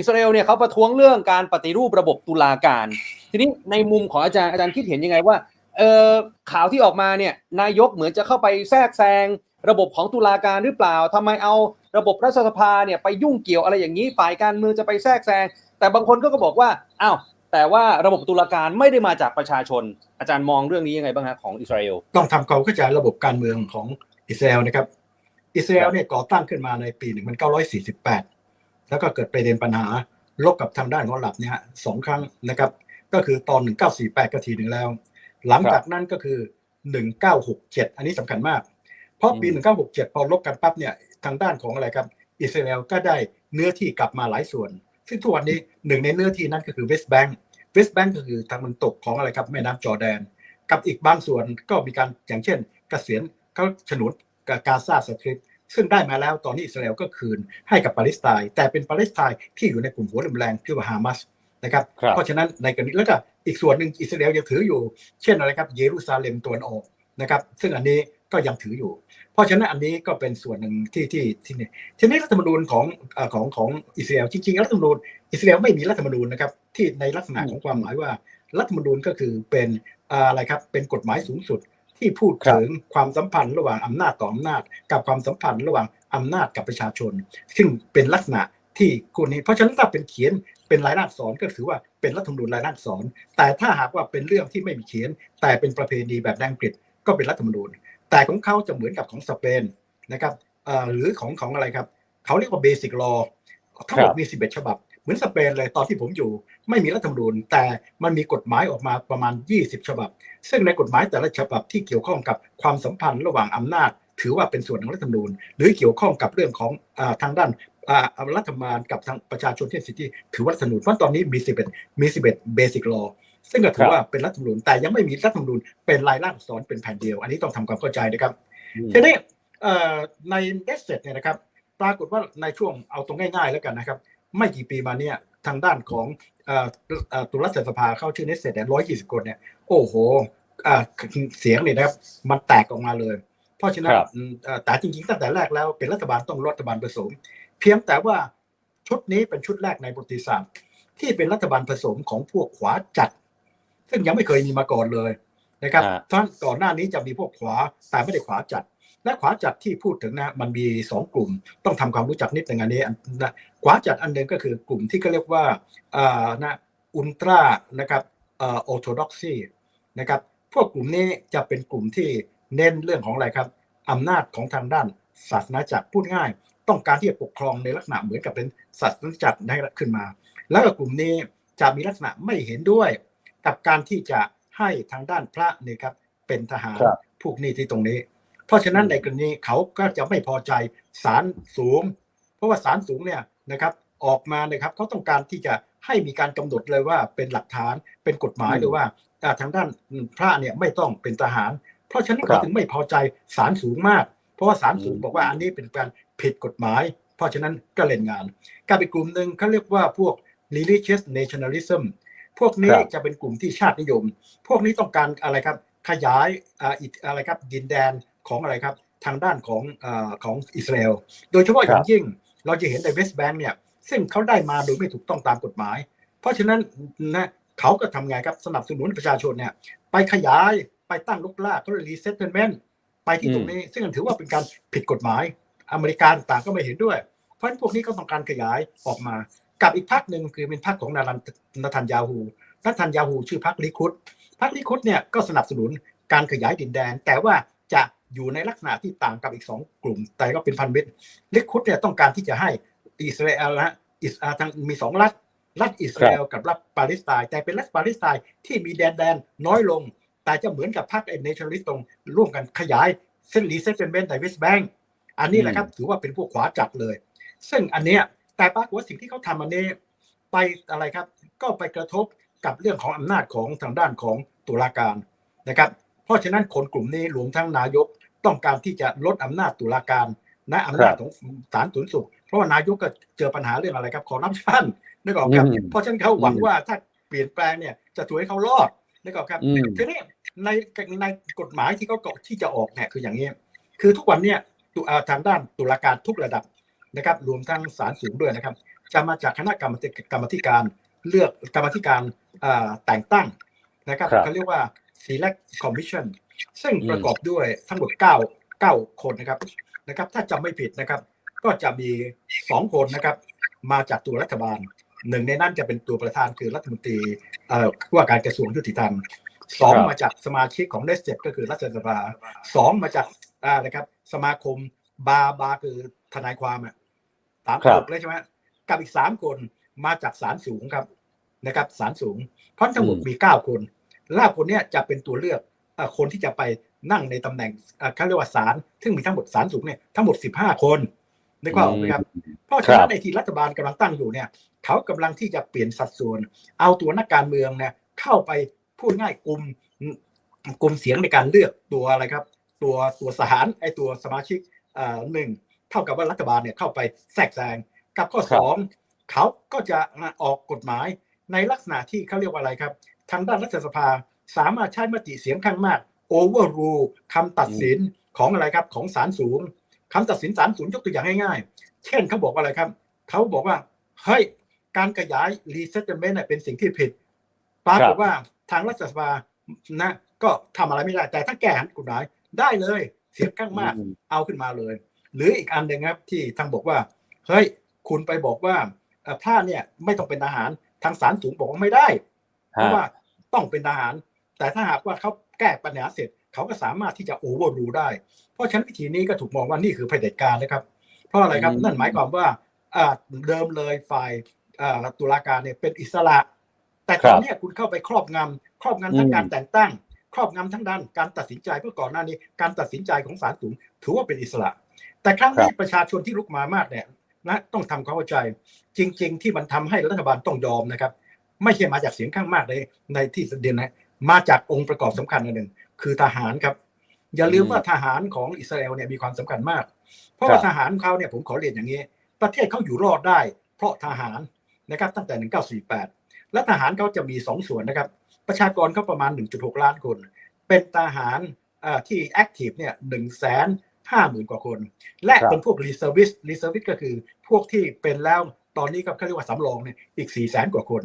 อิสราเอลเนี่ยเขาประท้วงเรื่องการปฏิรูประบบตุลาการ ทีนี้ในมุมของอาจารย์อาจารย์คิดเห็นยังไงว่าเออข่าวที่ออกมาเนี่ยนายกเหมือนจะเข้าไปแทรกแซงระบบของตุลาการหรือเปล่าทำไมเอาระบบรัฐสภาเนี่ยไปยุ่งเกี่ยวอะไรอย่างนี้ฝ่ายการเมืองจะไปแทรกแซงแต่บางคนก็ก็บอกว่าอ้าวแต่ว่าระบบตุลาการไม่ได้มาจากประชาชน อาจารย์มองเรื่องนี้ยังไงบ้างฮะของอิสราเอลต้องทำความเข้าใจระบบการเมืองของอิสราเอลนะครับอิสราเอลเนี่ยก่อตั้งขึ้นมาในปี 1948 แล้วก็เกิดประเด็นปัญหาลบกับทางด้านของอาหรับเนี่ยสองครั้งนะครับ ก็คือตอน 1948ก็ทีหนึ่งแล้ว หลังจากนั้นก็คือ 1967 อันนี้สำคัญมาก เพราะปีอืม1967 พอลบกันปั๊บเนี่ยทางด้านของอะไรครับ อิสราเอลก็ได้เนื้อที่กลับมาหลายส่วน ซึ่งทุกวันนี้หนึ่งในเนื้อที่นั้นก็คือเวสต์แบงก์เวสต์แบงก์ก็คือทางมันตกของอะไรครับแม่น้ำจอร์แดน กับอีกบางส่วนก็มีการอย่างเช่นเกษียณเขาฉนวนกาซาสคริปต์ ซึ่งได้มาแล้วตอนนี้อิสราเอลก็คืนให้กับปาเลสไตน์แต่เป็นปาเลสไตน์ที่อยู่ในกลุ่มหัวรุนแรงคือว่าฮามาสนะครับครับเพราะฉะนั้นในกรณีแล้วก็อีกส่วนหนึ่งอิสราเอลยังถืออยู่ เช่นอะไรครับเยรูซาเล็มตะวันออกนะครับซึ่งอันนี้ก็ยังถืออยู่ เพราะฉะนั้นอันนี้ก็เป็นส่วนหนึ่งที่ที่ที่นี่ทีนี้รัฐธรรมนูญของเอ่อของของอิสราเอลจริงๆรัฐธรรมนูญอิสราเอลไม่มีรัฐธรรมนูญนะครับที่ในลักษณะของความหมายว่ารัฐธรรมนูญก็คือเป็นอ่าอะไรครับเป็นกฎหมายสูงสุด ที่พูดถึงความสัมพันธ์ระหว่างอำนาจต่ออำนาจ กับความสัมพันธ์ระหว่างอำนาจกับประชาชน ซึ่งเป็นลักษณะที่คนนี้เพราะฉะนั้นถ้าเป็นเขียนเป็นรายลักษณ์อักษรก็ถือว่าเป็นรัฐธรรมนูญรายลักษณ์อักษรแต่ถ้าหากว่าเป็นเรื่องที่ไม่มีเขียน แต่เป็นประเพณีแบบในอังกฤษก็เป็นรัฐธรรมนูญ แต่ของเขาจะเหมือนกับของสเปนนะครับหรือของของอะไรครับ เขาเรียกว่าเบสิ c ลอทั้งหมดมี 11 ฉบับ เหมือนสเปนเลยตอนที่ผมอยู่ไม่มีรัฐธรรมนูญ แต่มันมีกฎหมายออกมาประมาณ 20 ฉบับ ซึ่งในกฎหมายแต่ละฉบับที่เกี่ยวข้องกับความสัมพันธ์ระหว่างอำนาจ ถือว่าเป็นส่วนของรัฐธรรมนูญ หรือเกี่ยวข้องกับเรื่องของอาทางด้านอ่ารัฐบาลกับทางประชาชนที่สิทธิถือว่ารัฐธรรมนูญเพราะตอนนี้มี 11 มี 11เบสิกลอซึ่งก็ถือว่าเป็นรัฐธรรมนูญแต่ยังไม่มีรัฐธรรมนูญเป็นลายลักษณ์อักษรเป็นแผ่นเดียว อันนี้ต้องทำความเข้าใจนะครับทีนี้เอ่อในเนสเซ็ตเนี่ยนะครับ ปรากฏว่าในช่วงเอาตรงง่ายๆแล้วกันนะครับ ไม่กี่ปีมาเนี่ยทางด้านของเอ่อเอ่อตุลาสภาเข้าชื่อเนสเซ็ตเนี่ยร้อยยี่สิบคนเนี่ยโอ้โหเอ่อเสียงเนี่ยนะครับมันแตกออกมาเลย เพราะฉะนั้นครับอืมเอ่อแต่จริงๆตั้งแต่แรกแล้วเป็นรัฐบาลต้องรัฐบาลผสม เพียงแต่ว่าชุดนี้เป็นชุดแรกในประวัติศาสตร์ ที่เป็นรัฐบาลผสมของพวกขวาจัด ซึ่งยังไม่เคยมีมาก่อนเลยนะครับฮะท่านก่อนหน้านี้จะมีพวกขวาแต่ไม่ได้ขวาจัด และขวาจัดที่พูดถึงนะมันมีสองกลุ่ม ต้องทำความรู้จักนิดหนึ่งอันนี้อันนะขวาจัดอันหนึ่งก็คือกลุ่มที่เขาเรียกว่าอ่านะอุลตร้านะครับเอ่อออโธดอกซีนะครับพวกกลุ่มนี้จะเป็นกลุ่มที่เน้นเรื่องของอะไรครับอำนาจของทางด้านศาสนาจักรพูดง่าย ต้องการที่จะปกครองในลักษณะเหมือนกับเป็นศาสนาจักรได้ขึ้นมา แล้วก็กลุ่มนี้จะมีลักษณะไม่เห็นด้วย กับการที่จะให้ทางด้านพระเนี่ยครับเป็นทหารครับพวกนี้ที่ตรงนี้ เพราะฉะนั้นอืมในกรณีเขาก็จะไม่พอใจศาลสูง เพราะว่าศาลสูงเนี่ยนะครับออกมานะครับเขาต้องการที่จะให้มีการกำหนดเลยว่าเป็นหลักฐานเป็นกฎหมายอืมหรือว่าอ่าทางด้านพระเนี่ยไม่ต้องเป็นทหาร เพราะฉะนั้นครัเขาบถึงไม่พอใจศาลสูงมาก เพราะว่าศาลสูงอืมบอกว่าอันนี้เป็นการผิดกฎหมาย เพราะฉะนั้นก็เล่นงานกับอีกกลุ่มหนึ่งเขาเรียกว่าพวก religious nationalism พวกนี้ครับจะเป็นกลุ่มที่ชาตินิยม พวกนี้ต้องการอะไรครับขยายอ่าอิทอะไรครับดินแดน ของอะไรครับ ทางด้านของอาของอิสราเอลโดยเฉพาะอย่างยิ่งเราจะเห็นในเวสต์แบงค์เนี่ย ซึ่งเขาได้มาโดยไม่ถูกต้องตามกฎหมาย เพราะฉะนั้นนะเขาก็ทำไงครับสนับสนุนประชาชนเนี่ย ไปขยายไปตั้งลูกลากเขาเรียกรีเซ็ตเมนต์ไปที่ตรงนี้ ซึ่งถือว่าเป็นการผิดกฎหมาย อเมริกาต่างๆก็ไม่เห็นด้วย เพราะฉะนั้นพวกนี้ก็ต้องการขยายออกมากับอีกพรรคหนึ่งคือเป็นพรรคของนารันนาธันยาฮูนาธันยาฮูชื่อพรรคลิคุดพรรคลิคุดเนี่ยก็สนับสนุนการขยายดินแดน แต่ว่าจะ อยู่ในลักษณะที่ต่างกับอีกสองกลุ่ม แต่ก็เป็นพันธมิตรลิคุดเนี่ยต้องการที่จะให้อิสราเอลนะอิสอ่าทางมีสองรัฐ รัฐอิสราเอลกับรัฐปาเลสไตน์แต่เป็นรัฐปาเลสไตน์ที่มีแดนแดนน้อยลง แต่จะเหมือนกับพรรคเอเนชั่นลิสตรงร่วมกันขยายเส้นรีเซ็ตเมนต์ในเวสต์แบงก์อันนี้แหละครับถือว่าเป็นพวกขวาจัดเลย ซึ่งอันเนี้ยแต่ปรากฏว่าสิ่งที่เขาทำอันนี้ไปอะไรครับ ก็ไปกระทบกับเรื่องของอำนาจของทางด้านของตุลาการนะครับ เพราะฉะนั้นคนกลุ่มนี้รวมทั้งนายก ต้องการที่จะลดอำนาจตุลาการนะอำนาจของศาลสูงสุดเพราะว่านายกก็เจอปัญหาเรื่องอะไรครับคอร์รัปชันนึกออกครับอืมเพราะฉะนั้นเขาหวังอืมว่าถ้าเปลี่ยนแปลงเนี่ยจะช่วยให้เขารอดนึกออกครับอืมทีนี้ในในกฎหมายที่เขาที่จะออกเนี่ยคืออย่างนี้ คือทุกวันเนี่ยตุอ่าทางด้านตุลาการทุกระดับนะครับ รวมทั้งศาลสูงด้วยนะครับ จะมาจากคณะกรรมธิกรรมธิการเลือกกรรมธิการอ่าแต่งตั้งนะครับครับเขาเรียกว่า select commission ซึ่งอืมประกอบด้วยทั้งหมด 9 9 คนนะครับนะครับ ถ้าจำไม่ผิดนะครับ ก็จะมี 2 คนนะครับ มาจากตัวรัฐบาลหนึ่งในนั้นจะเป็นตัวประธานคือรัฐมนตรีเอ่อว่าการกระทรวงยุติธรรมสองครับมาจากสมาชิกของเนสเจ็ก็คือรัฐสภาสองมาจากอ่านะครับ สมาคมบาบาคือทนายความอะสามครัคบนเลยใช่ไหมกับอีกสามคนมาจากศาลสูงครับนะครับศาลสูงเพราะทั้งหมดอืมมีเก้าคน ล่าคนเนี้ยจะเป็นตัวเลือกเอ่อคนที่จะไปนั่งในตำแหน่งเอ่อเขาเรียกว่าศาลซึ่งมีทั้งหมดศาลสูงเนี่ยทั้งหมดสิบห้าคนนึกว่าออกไหมครับเพราะฉะนั้นในที่รัฐบาลกำลังตั้งอยู่เนี่ย เขากำลังที่จะเปลี่ยนสัดส่วน เอาตัวนักการเมืองเนี่ยเข้าไปพูดง่ายกลุ่มกลุ่มเสียงในการเลือกตัวอะไรครับ ตัวตัวสหารไอตัวสมาชิกเอ่อหนึ่งเท่ากับว่ารัฐบาลเนี่ยเข้าไปแทรกแซงกับข้อครับสองเขาก็จะออกกฎหมายในลักษณะที่เขาเรียกว่าอะไรครับ ทางด้านรัฐสภา สามารถใช้มติเสียงข้างมาก overrule คำตัดสินของอะไรครับของศาลสูงคำตัดสินศาลสูงยกตัวอย่างง่ายๆ เช่นเขาบอกว่าอะไรครับ เขาบอกว่าเฮ้ยการขยาย resettlement เนี่ยเป็นสิ่งที่ผิดปรากฏว่าทางรัฐสภานะก็ทำอะไรไม่ได้ แต่ถ้าแก้กฎหมายได้เลยเสียงข้างมากอืมเอาขึ้นมาเลย หรืออีกอันหนึ่งครับที่ทางบอกว่าเฮ้ยคุณไปบอกว่าเอ่อพระเนี่ยไม่ต้องเป็นทหารทางศาลสูงบอกว่าไม่ได้ เพราะว่า ต้องเป็นทหาร แต่ถ้าหากว่าเขาแก้ปัญหาเสร็จ เขาก็สามารถที่จะโอเวอร์รูได้ เพราะฉะนั้นวิธีนี้ก็ถูกมองว่านี่คือเผด็จการนะครับ เพราะอะไรครับอืมนั่นหมายความว่าอ่าเดิมเลยฝ่ายอ่าตุลาการเนี่ยเป็นอิสระ แต่ตอนเนี้ยคุณเข้าไปครอบงำครอบงำทั้งอืมการแต่งตั้ง ครอบงำทั้งด้านการตัดสินใจเพื่อก่อนหน้านี้ การตัดสินใจของศาลสูงถือว่าเป็นอิสระ แต่ครั้งนี้ประชาชนที่ลุกมามากเนี่ยนะต้องทำความเข้าใจ จริง ๆ ที่มันทำให้รัฐบาลต้องยอมนะครับ ไม่ใช่มาจากเสียงข้างมากในในที่เดียนนะมาจากองค์ประกอบสำคัญอันหนึ่งคือทหารครับ อย่าลืมว่าทหารของอิสราเอลเนี่ยมีความสำคัญมาก เพราะว่าครับทหารของเขาเนี่ยผมขอเรียนอย่างนี้ ประเทศเขาอยู่รอดได้ เพราะทหารนะครับตั้งแต่ 1948 และทหารเขาจะมีสองส่วนนะครับ ประชากรเขาประมาณ 1.6 ล้านคน เป็นทหารเอ่อที่แอคทีฟเนี่ยหนึ่งแสนห้าหมื่นกว่าคน และครับเป็นพวกรีเซอร์วิสรีเซอร์วิสก็คือพวกที่เป็นแล้วตอนนี้ก็เขาเรียกว่าสำรองเนี่ยอีก4ี่แสนกว่าคน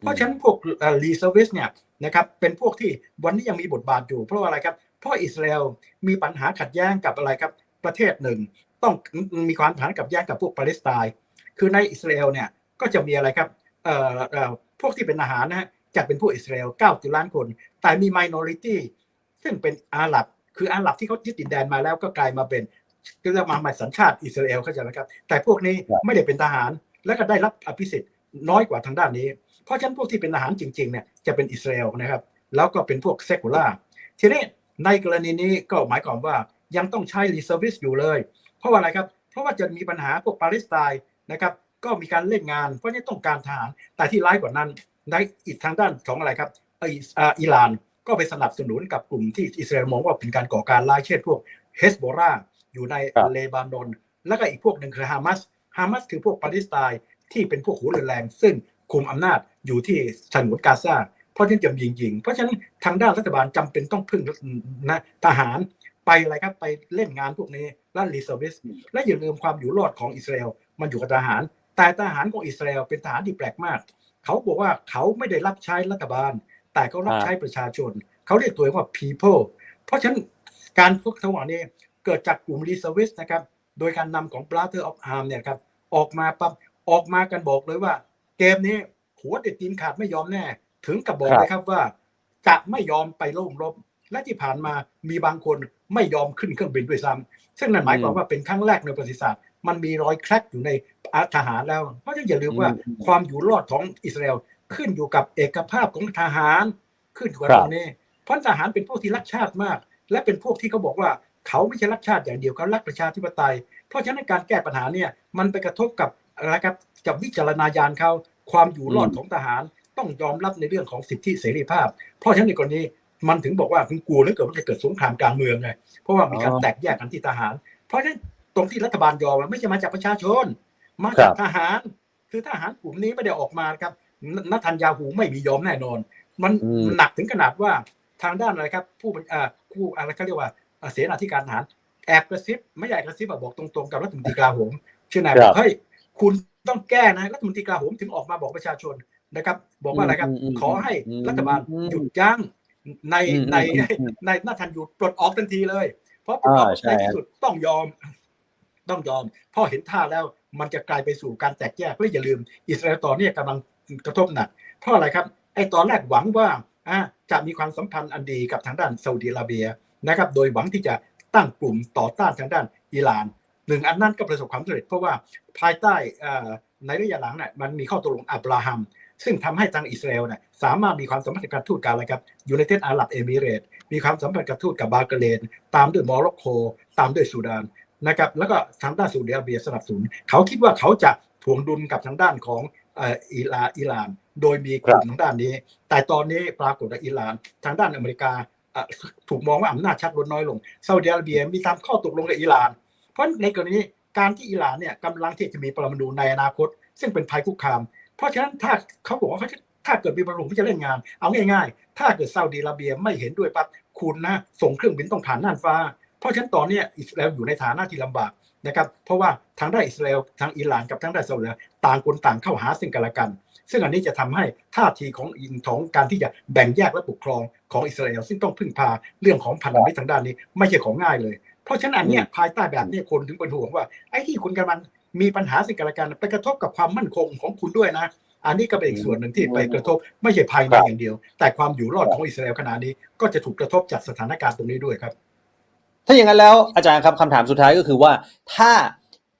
เพราะฉะนั้นพวกรีเซอร์วิสเนี่ยนะครับเป็นพวกที่วันนี้ยังมีบทบาทอยู่เพราะอะไรครับเพราะอิสราเอลมีปัญหาขัดแย้งกับอะไรครับประเทศหนึ่ง ต้องมีความผันกับแย้งกับพวกปาเลสไตน์คือในอิสราเอลเนี่ยก็จะมีอะไรครับเอ่อเอ่อพวกที่เป็นทหารนะฮะจะเป็นพวกอิสราเอล9จุล้านคน แต่มี minority ซึ่งเป็นอาหรับ คืออาหรับที่เขายึดดินแดนมาแล้วก็กลายมาเป็นก็เรียกมาใหม่สัญชาติอิสราเอลเข้าใจไหมครับ แต่พวกนี้ไม่ได้เป็นทหาร และก็ได้รับอภิสิทธิ์น้อยกว่าทางด้านนี้ เพราะฉะนั้นพวกที่เป็นทหารจริงๆเนี่ยจะเป็นอิสราเอลนะครับ แล้วก็เป็นพวกเซกุล่าทีนี้ในกรณีนี้ก็หมายความว่ายังต้องใช้รีเซอร์วิสอยู่เลย เพราะว่าอะไรครับ เพราะว่าจะมีปัญหาพวกปาเลสไตน์นะครับ ก็มีการเล่นงาน เพราะฉะนั้นต้องการทหาร แต่ที่ร้ายกว่านั้นในอีกทางด้านของอะไรครับเอ่ออิสอ่าอิหร่านก็ไปสนับสนุนกับกลุ่มที่อิสราเอลมองว่าเป็นการก่อการร้ายเช่นพวกเฮสโบราอยู่ในครับเลบานอน แล้วก็อีกพวกหนึ่งคือฮามาส ฮามาสคือพวกปาเลสไตน์ที่เป็นพวกหัวเรือแรง ซึ่ง คุมอำนาจอยู่ที่ฉนวนกาซาเพราะฉะนั้นจะยิงยิง เพราะฉะนั้นทางด้านรัฐบาลจำเป็นต้องพึ่งนะทหารไปอะไรครับไปเล่นงานพวกนี้และรีเซอร์วิสและอย่าลืมความอยู่รอดของอิสราเอลมันอยู่กับทหาร แต่ทหารของอิสราเอลเป็นทหารที่แปลกมาก เขาบอกว่าเขาไม่ได้รับใช้รัฐบาล แต่เขารับใช้ประชาชน เขาเรียกตัวเองว่า people เพราะฉะนั้นการพวกทั้งหมดนี้เกิดจากกลุ่ม reservist นะครับโดยการนำของ Brother of Arm เนี่ยครับออกมาปั๊บออกมากันบอกเลยว่า เกมนี้หัวเด็ดตีนขาดไม่ยอมแน่ ถึงกับบอกครับเลยครับว่า จะไม่ยอมไปร่วมรบ และที่ผ่านมามีบางคนไม่ยอมขึ้นเครื่องบินด้วยซ้ำซึ่งนั่นหมายความว่าเป็นครั้งแรกในประวัติศาสตร์ มันมีรอยแคลกอยู่ในทหารแล้ว เพราะฉะนั้นอย่าลืมว่าอืมความอยู่รอดของอิสราเอลขึ้นอยู่กับเอกภาพของทหารขึ้นอยู่กับครับตรงนี้เพราะทหารเป็นพวกที่รักชาติมาก และเป็นพวกที่เขาบอกว่าเขาไม่ใช่รักชาติอย่างเดียวเขารักประชาธิปไตย เพราะฉะนั้นการแก้ปัญหาเนี่ยมันไปกระทบกับ อะไรครับกับวิจารณญาณเขาความอยู่รอดอืมของทหารต้องยอมรับในเรื่องของสิทธิเสรีภาพ เพราะฉะนั้นในกรณีมันถึงบอกว่าคุณกลัวเหลือเกินว่าจะเกิดสงครามกลางเมืองไงเพราะว่ามีการอ๋อแตกแยกกันที่ทหาร เพราะฉะนั้นตรงที่รัฐบาลยอมมันไม่ใช่มาจากประชาชน มาจากครับทหาร คือทหารกลุ่มนี้ไม่ได้ออกมาครับนนัทันยาหูไม่มียอมแน่นอน มันอืมหนักถึงขนาดว่าทางด้านอะไรครับ ผู้บัญอ่าผู้อะไรเขาเรียกว่าอ่าเสนาธิการทหารแอบกระซิบไม่ใหญ่กระซิบอะบอกตรงๆกับรัฐมนตรีกลาโหมชื่อนายบครัอบกเฮ้ย คุณต้องแก้นะรัฐมนตรีกลาโหมถึงออกมาบอกประชาชนนะครับ บอกว่าอะไรครับอืมอืมขอให้อืมรัฐบาลอืมหยุดยั้งในอืมในอืมอืมในนาทันหยุดปลดออกทันทีเลย เพราะปลดออกอ่าใช่ในที่สุดต้องยอม ต้องยอมเพราะเห็นท่าแล้วมันจะกลายไปสู่การแตกแยกและอย่าลืม อิสราเอลตอนนี้กำลังกระทบหนักเพราะอะไรครับ ไอ้ตอนแรกหวังว่าอะจะมีความสัมพันธ์อันดีกับทางด้านซาอุดิอาระเบียนะครับ โดยหวังที่จะตั้งกลุ่มต่อต้านทางด้านอิหร่าน หนึ่งอันนั้นก็ประสบความสำเร็จ เพราะว่าภายใต้อ่าในระยะหลังเนี่ยมันมีข้อตกลงอับราฮัม ซึ่งทำให้ทางอิสราเอลเนี่ยสามารถมีความสัมพันธ์กับการทูตกับอะไรครับยูไนเต็ดอาหรับเอมิเรตส์มีความสัมพันธ์กับทูตกับบาห์เรนตามด้วยโมร็อกโกตามด้วยซูดานนะครับแล้วก็ทางด้านซาอุดิอาระเบียสนับสนุน เขาคิดว่าเขาจะถ่วงดุลกับทางด้านของเอ่ออิหร่านอิหร่าน โดยมีกลุ่มทางด้านนี้ แต่ตอนนี้ปรากฏว่าอิหร่าน ทางด้านอเมริกาอะถูกมองว่าอำนาจชักลดน้อยลงซาอุดิอาระเบียมีตามข้อตกลงกับอิหร่าน เพราะในกรณีการที่อิหร่านเนี่ยกำลังที่จะมีปรมาณูในอนาคต ซึ่งเป็นภัยคุกคาม เพราะฉะนั้นถ้าเขาบอกว่าเขาถ้าเกิดมีปรมาณูที่จะเล่นงาน เอาง่ายๆ ถ้าเกิดซาอุดิอาระเบียไม่เห็นด้วยปั๊บคุณนะส่งเครื่องบินต้องผ่านน่านฟ้า เพราะฉะนั้นตอนนี้อิสราเอลอยู่ในฐานะที่ลำบากนะครับ เพราะว่าทางด้านอิสราเอลทางอิหร่านกับทางด้านซาอุดิอาระเบียต่างคนต่างเข้าหาซึ่งกันและกัน ซึ่งอันนี้จะทำให้ท่าทีของอินของการที่จะแบ่งแยกและปกครองของอิสราเอลซึ่งต้องพึ่งพาเรื่องของพันธมิตรทางด้านนี้ ไม่ใช่ของง่ายเลย เพราะฉะนั้นอันเนี้ยภายใต้แบบเนี้ยคนถึงเป็นห่วงว่าไอ้ที่คุณกำลังมีปัญหาสิ่งกันและกันไปกระทบกับความมั่นคงของคุณด้วยนะ อันนี้ก็เป็นอีกส่วนหนึ่งที่ไปกระทบไม่ใช่ภายในครับอย่างเดียว แต่ความอยู่รอดของอิสราเอลขณะนี้ ก็จะถูกกระทบจากสถานการณ์ตรงนี้ด้วยครับ ถ้าอย่างนั้นแล้วอาจารย์ครับคำถามสุดท้ายก็คือว่า ถ้า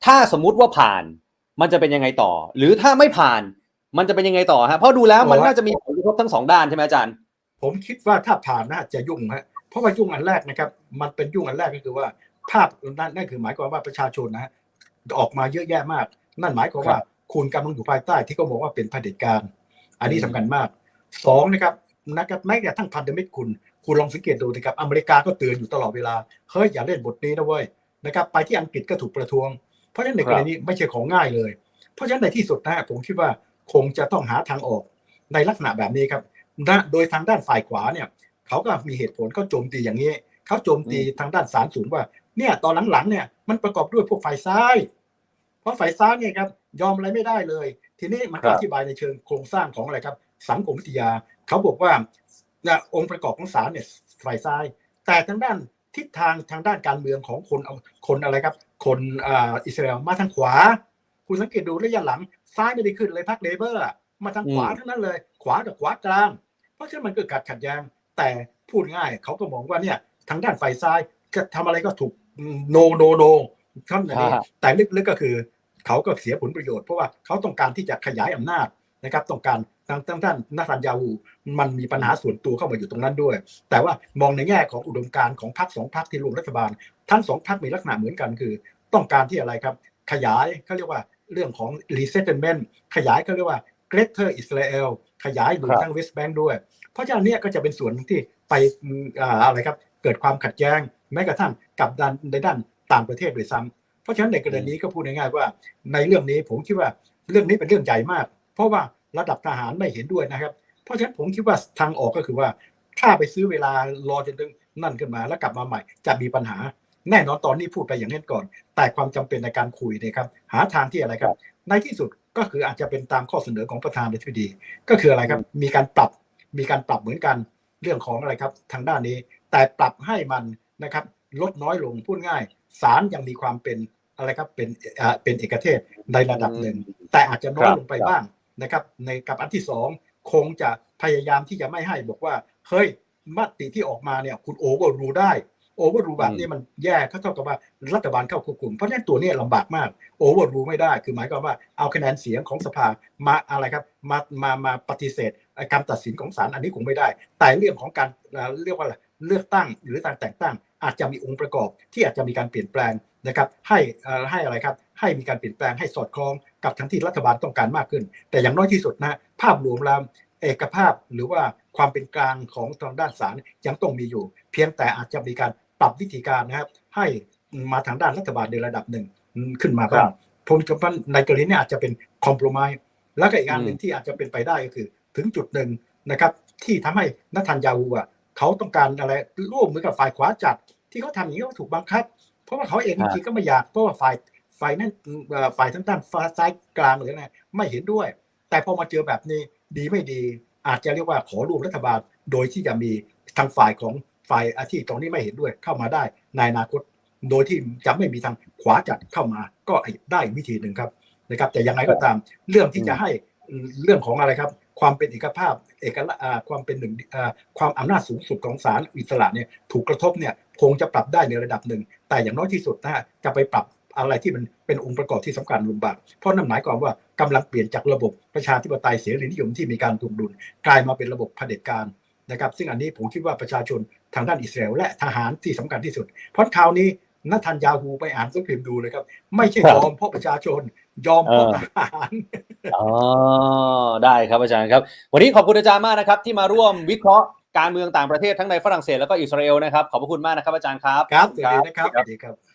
ถ้าสมมุติว่าผ่านมันจะเป็นยังไงต่อ หรือถ้าไม่ผ่านมันจะเป็นยังไงต่อฮะเพราะดูแล้วมันโอ้ยน่าจะมีผลกระทบทั้งสองด้านใช่ไหมอาจารย์ ผมคิดว่าถ้าผ่านน่าจะยุ่งฮะ เพราะว่ายุ่งอันแรกนะครับ มันเป็นยุ่งอันแรกก็คือว่า ภาพนั่นนั่นคือหมายความว่าประชาชนนะฮะออกมาเยอะแยะมาก นั่นหมายความว่าคุณกำลังอยู่ภายใต้ที่เขาบอกว่าเป็นเผด็จการ อันนี้สำคัญมากสองนะครับนะครับแม้กระทั่งพันธมิตรคุณ คุณลองสังเกตดูนะครับอเมริกาก็เตือนอยู่ตลอดเวลาเฮ้ยอย่าเล่นบทนี้นะเว้ยนะครับไปที่อังกฤษก็ถูกประท้วง เพราะฉะนั้นในกรณีนี้ไม่ใช่ของง่ายเลย เพราะฉะนั้นในที่สุดนะฮะผมคิดว่าคงจะต้องหาทางออกในลักษณะแบบนี้ครับนะโดยทางด้านฝ่ายขวาเนี่ย เขาก็มีเหตุผลเขาโจมตีอย่างนี้เขาโจมตีทางด้านสารสูนว่า เนี่ยตอนหลังๆเนี่ยมันประกอบด้วยพวกฝ่ายซ้าย เพราะฝ่ายซ้ายเนี่ยครับยอมอะไรไม่ได้เลย ทีนี้มันครัก็บอธิบายในเชิงโครงสร้างของอะไรครับ สังคมวิทยา เขาบอกว่านะองค์ประกอบของศาลเนี่ยฝ่ายซ้าย แต่ทางด้านทิศทางทางด้านการเมืองของคนคนอะไรครับ คนอ่าอิสราเอลมาทางขวา คุณสังเกตดูระยะหลังซ้ายไม่ได้ขึ้นเลยพรรคเลเบอร์อะมาทางขวาอืมทั้งนั้นเลย ขวากับขวากลาง เพราะฉะนั้นมันเกิดการขัดแย้ง แต่พูดง่ายเขาก็มองว่าเนี่ยทางด้านฝ่ายซ้ายจะทำอะไรก็ถูกโนโนโนท่านอันนี้อ่าแต่ลึกๆก็คือเขาก็เสียผลประโยชน์เพราะว่าเขาต้องการที่จะขยายอำนาจนะครับ ต้องการทางทางด้านนาธานยาฮูมันมีปัญหาส่วนตัวเข้ามาอยู่ตรงนั้นด้วย แต่ว่ามองในแง่ของอุดมการณ์ของพรรคสองพรรคที่รวมรัฐบาล ทั้งสองพรรคมีลักษณะเหมือนกันคือ ต้องการที่อะไรครับ ขยายเขาเรียกว่าเรื่องของ resettlement ขยายเขาเรียกว่า Greater Israel ขยายดูครับทั้ง West Bank ด้วย เพราะฉะนั้นเนี่ยก็จะเป็นส่วนที่ไปอืมอ่าอะไรครับเกิดความขัดแย้ง แม้กระทั่งกับด้านในด้านต่างประเทศด้วยซ้ำเพราะฉะนั้นในกรณีนี้ก็พูดง่ายๆว่า ในเรื่องนี้ผมคิดว่าเรื่องนี้เป็นเรื่องใหญ่มาก เพราะว่าระดับทหารไม่เห็นด้วยนะครับ เพราะฉะนั้นผมคิดว่าทางออกก็คือว่าถ้าไปซื้อเวลารอจนถึงนั่นขึ้นมาแล้วกลับมาใหม่จะมีปัญหา แน่นอนตอนนี้พูดไปอย่างนี้ก่อน แต่ความจำเป็นในการคุยเนะครับหาทางที่อะไรครับ ในที่สุด ก็คืออาจจะเป็นตามข้อเสนอของประธานาธิบดี ก็คืออะไรครับ มีการปรับมีการปรับเหมือนกันเรื่องของอะไรครับ ทางด้านนี้ แต่ปรับให้มันนะครับลดน้อยลงพูดง่ายศาลยังมีความเป็นอะไรครับเป็นอ่าเป็นเอกเทศในระดับหนึ่ง แต่อาจจะน้อยลงไปบ้างนะครับ ในกับอันที่สองคงจะพยายามที่จะไม่ให้บอกว่าเฮ้ยมติที่ออกมาเนี่ยคุณโอเวอร์รูได้ โอเวอร์รูแบบนี้มันแย่ก็เท่ากับว่ารัฐบาลเข้าควบคุม เพราะฉะนั้นตัวเนี้ลำบากมากโอเวอร์รูไม่ได้ คือหมายความว่าเอาคะแนนเสียงของสภามาอะไรครับมามามาปฏิเสธการตัดสินของศาลอันนี้คงไม่ได้ แต่เรื่องของการเอ่อเรียกว่าอะไรเลือกตั้งหรือการแต่งตั้ง อาจจะมีองค์ประกอบที่อาจจะมีการเปลี่ยนแปลงนะครับให้เอ่อให้อะไรครับให้มีการเปลี่ยนแปลงให้สอดคล้องกับทั้งที่รัฐบาลต้องการมากขึ้น แต่อย่างน้อยที่สุดนะภาพรวมแล้วเอกภาพหรือว่าความเป็นกลางของทางด้านศาลยังต้องมีอยู่ เพียงแต่อาจจะมีการป รับวิธีการนะครับ ให้มาทางด้านรัฐบาลในระดับหนึ่งขึ้นมาบ้างผมคิดว่าในกรณีเนี้อาจจะเป็นคอม p r o m i s e แล้วก็อีกอันหนึ่งที่อาจจะเป็นไปได้ก็คือ ถึงจุดหนึ่งนะครับ ที่ทำให้นัทันยาฮูอะเขาต้องการอะไรร่วมมือกับฝ่ายขวาจัด ที่เขาทำอย่างนี้ก็ถูกบังคับ เพราะว่าเขาเองจริงๆก็ไม่อยากเพราะว่าฝ่ายฝ่ายนั้นเอ่อฝ่ายทั้งด้านฟ้าซ้ายกลางหรืออะไรไม่เห็นด้วย แต่พอมาเจอแบบนี้ดีไม่ดี อาจจะเรียกว่าขอรูปรัฐบาล โดยที่จะมีทางฝ่ายของ ฝ่ายอาที่ตรงนี้ไม่เห็นด้วยเข้ามาได้ในอนาคต โดยที่จะไม่มีทางขวาจัดเข้ามาก็ได้วิธีหนึ่งครับนะครับ แต่ยังไงก็ตามเรื่องที่จะให้เรื่องของอะไรครับ ความเป็นเอกภาพเอกละความเป็นหนึ่งความอำนาจสูงสุดของศาลอิสระเนี่ยถูกกระทบเนี่ยคงจะปรับได้ในระดับหนึ่ง แต่อย่างน้อยที่สุดนะจะไปปรับอะไรที่มันเป็นองค์ประกอบที่สำคัญลำบากเพราะนั่นหมายความว่ากำลังเปลี่ยนจากระบบประชาธิปไตยเสรีนิยมที่มีการถูกดุลกลายมาเป็นระบบเผด็จการนะครับ ซึ่งอันนี้ผมคิดว่าประชาชน ทางด้านอิสราเอลและทหารที่สำคัญที่สุด เพราะคราวนี้นัทันยาฮูไปอ่านสักพิมพ์ดูเลยครับ ไม่ใช่ครับยอมเพราะประชาชน ยอมเพราะเออทหารอ๋อได้ครับอาจารย์ครับ วันนี้ขอบคุณอาจารย์มากนะครับ ที่มาร่วมวิเคราะห์การเมืองต่างประเทศทั้งในฝรั่งเศสแล้วก็อิสราเอลนะครับขอบพระคุณมากนะครับอาจารย์ครับ ครับสวัสดีนะครับสวัสดีครับ